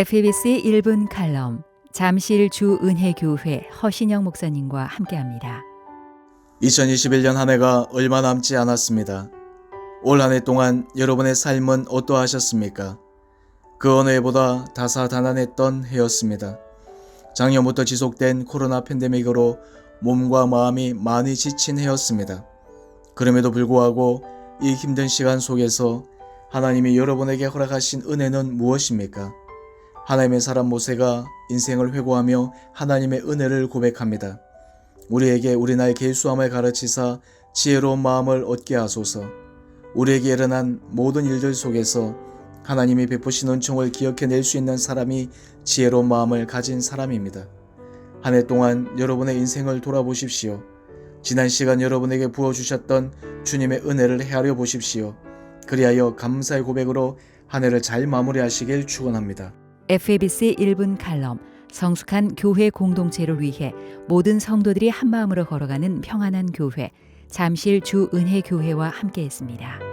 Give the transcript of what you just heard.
FBC 1분 칼럼 잠실 주은혜교회 허신영 목사님과 함께합니다. 2021년 한 해가 얼마 남지 않았습니다. 올 한 해 동안 여러분의 삶은 어떠하셨습니까? 그 어느 해보다 다사다난했던 해였습니다. 작년부터 지속된 코로나 팬데믹으로 몸과 마음이 많이 지친 해였습니다. 그럼에도 불구하고 이 힘든 시간 속에서 하나님이 여러분에게 허락하신 은혜는 무엇입니까? 하나님의 사람 모세가 인생을 회고하며 하나님의 은혜를 고백합니다. 우리에게 우리 나의 계수함을 가르치사 지혜로운 마음을 얻게 하소서. 우리에게 일어난 모든 일들 속에서 하나님이 베푸신 은총을 기억해낼 수 있는 사람이 지혜로운 마음을 가진 사람입니다. 한 해 동안 여러분의 인생을 돌아보십시오. 지난 시간 여러분에게 부어주셨던 주님의 은혜를 헤아려 보십시오. 그리하여 감사의 고백으로 한 해를 잘 마무리하시길 축원합니다. FBC 1분 칼럼 성숙한 교회 공동체를 위해 모든 성도들이 한 마음으로 걸어가는 평안한 교회 잠실 주은혜교회와 함께했습니다.